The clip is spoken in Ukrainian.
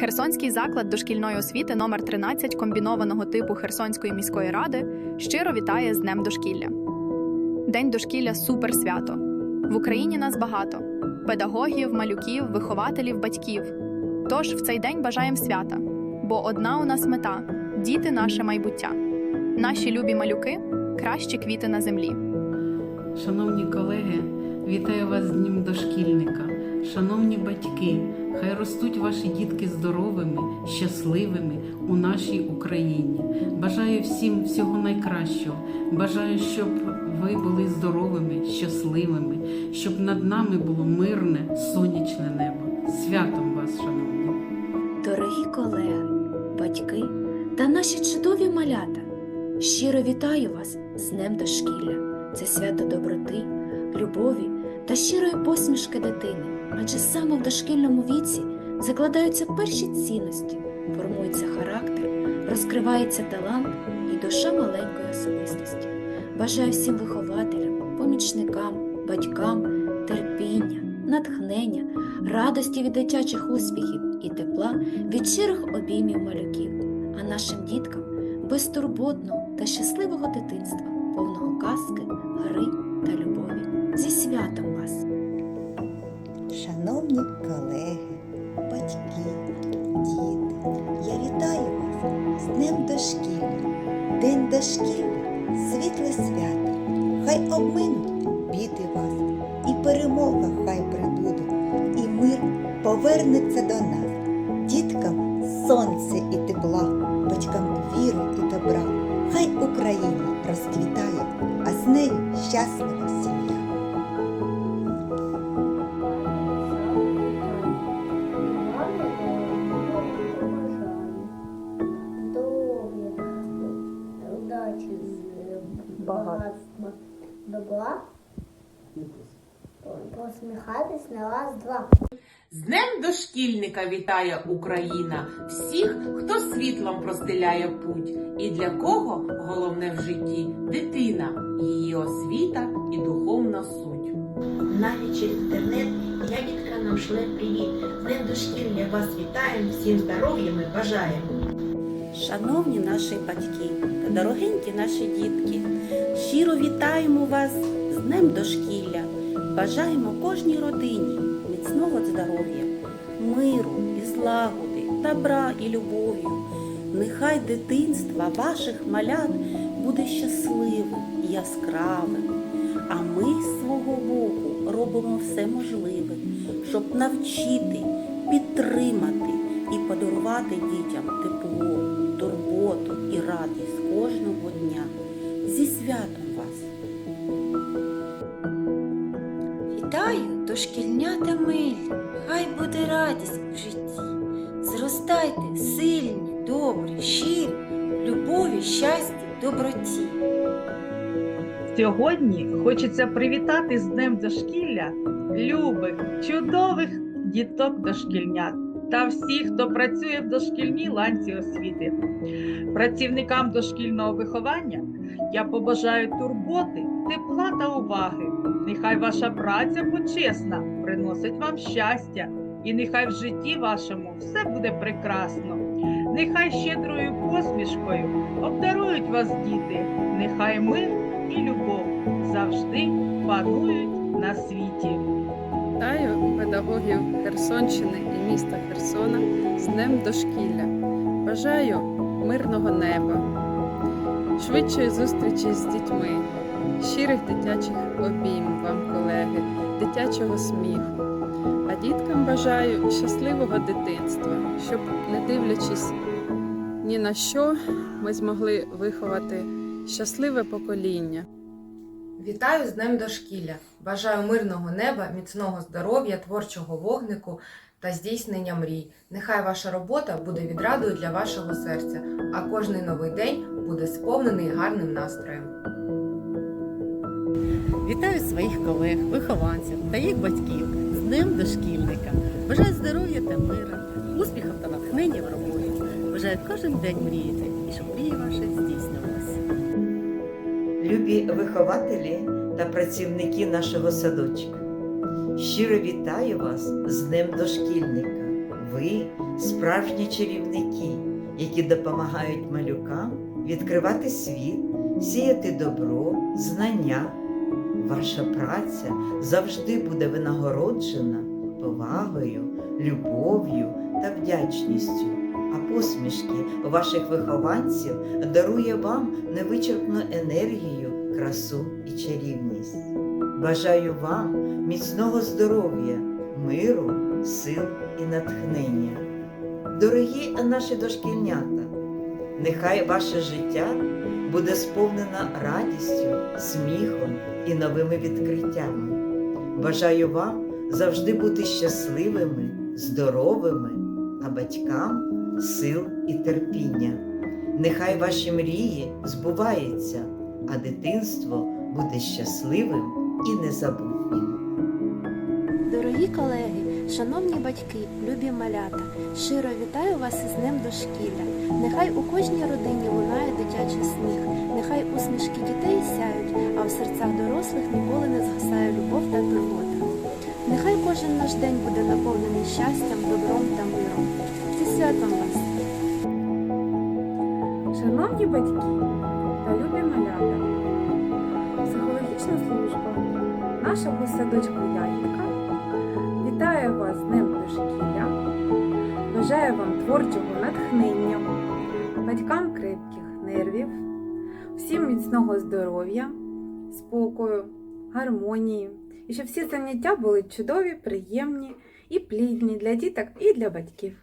Херсонський заклад дошкільної освіти номер 13 комбінованого типу Херсонської міської ради щиро вітає з Днем дошкілля. День дошкілля суперсвято. В Україні нас багато: педагогів, малюків, вихователів, батьків. Тож в цей день бажаємо свята, бо одна у нас мета діти наше майбуття. Наші любі малюки кращі квіти на землі. Шановні колеги, вітаю вас з Днем дошкільника. Шановні батьки, хай ростуть ваші дітки здоровими, щасливими у нашій Україні. Бажаю всім всього найкращого. Бажаю, щоб ви були здоровими, щасливими, щоб над нами було мирне, сонячне небо. Святом вас, шановні! Дорогі колеги, батьки та наші чудові малята, щиро вітаю вас з Днем дошкілля. Це свято доброти, любові та щирої посмішки дитини. Адже саме в дошкільному віці закладаються перші цінності, формується характер, розкривається талант і душа маленької особистості. Бажаю всім вихователям, помічникам, батькам терпіння, натхнення, радості від дитячих успіхів і тепла від щирих обіймів малюків, а нашим діткам безтурботного та щасливого дитинства, повного казки, гри та любові. Зі святом вас! Шановні колеги, батьки, діти, я вітаю вас з Днем дошкілля. День дошкілля світле свято. Хай обминуть біди вас, і перемога хай прибуде, і мир повернеться до нас. Діткам сонце і тепла, батькам віри і добра. Хай Україна розквітає, а з нею щаслива сім'я. Багатства. Посміхатись на раз, два. З Днем дошкільника вітає Україна всіх, хто світлом простеляє путь, і для кого головне в житті дитина, її освіта і духовна суть. Навіть через інтернет ягідка нам шле привіт. З Днем дошкілля вас вітаємо, всім здоров'я ми бажаємо. Шановні наші батьки та дорогенькі наші дітки, щиро вітаємо вас з Днем дошкілля. Бажаємо кожній родині міцного здоров'я, миру і злагоди, добра і любові. Нехай дитинство ваших малят буде щасливим і яскравим. А ми з свого боку робимо все можливе, щоб навчити, підтримати і подарувати дітям тепло, турботу і радість кожного дня. Зі святом вас! Вітаю, дошкільнята милі, хай буде радість в житті. Зростайте сильні, добрі, щирі, любові, щасті, доброті. Сьогодні хочеться привітати з Днем дошкілля любих, чудових діток дошкільнят та всіх, хто працює в дошкільній ланці освіти. Працівникам дошкільного виховання я побажаю турботи, тепла та уваги. Нехай ваша праця почесна приносить вам щастя, і нехай в житті вашому все буде прекрасно. Нехай щедрою посмішкою обдарують вас діти, нехай мир і любов завжди панують на світі. Вітаю педагогів Херсонщини і міста Херсона з Днем дошкілля. Бажаю мирного неба, швидшої зустрічі з дітьми, щирих дитячих обіймів вам, колеги, дитячого сміху. А діткам бажаю щасливого дитинства, щоб, не дивлячись ні на що, ми змогли виховати щасливе покоління. Вітаю з Днем дошкілля! Бажаю мирного неба, міцного здоров'я, творчого вогнику та здійснення мрій. Нехай ваша робота буде відрадою для вашого серця, а кожний новий день буде сповнений гарним настроєм. Вітаю своїх колег, вихованців та їх батьків з Днем дошкільника. Бажаю здоров'я та миру, успіхів та натхнення в роботі. Бажаю кожен день мріяти і щоб мрії ваші здійснювалися. Любі вихователі та працівники нашого садочка. Щиро вітаю вас з Днем дошкільника. Ви справжні чарівники, які допомагають малюкам відкривати світ, сіяти добро, знання. Ваша праця завжди буде винагороджена повагою, любов'ю та вдячністю. А посмішки ваших вихованців дарує вам невичерпну енергію, красу і чарівність. Бажаю вам міцного здоров'я, миру, сил і натхнення. Дорогі наші дошкільнята, нехай ваше життя буде сповнено радістю, сміхом і новими відкриттями. Бажаю вам завжди бути щасливими, здоровими, а батькам сил і терпіння. Нехай ваші мрії збуваються, а дитинство буде щасливим і незабутнім. Дорогі колеги, шановні батьки, любі малята, щиро вітаю вас із Днем дошкілля. Нехай у кожній родині лунає дитячий сміх, нехай усмішки дітей сяють, а в серцях дорослих ніколи не наш день буде наповнений щастям, добром та миром. Зі святом вас! Шановні батьки та любі малята, психологічна служба нашого садочку Ягідка вітає вас з Днем дошкілля, бажає вам творчого натхнення, батькам крепких нервів, всім міцного здоров'я, спокою, гармонії і щоб всі заняття були чудові, приємні і плідні для діток і для батьків.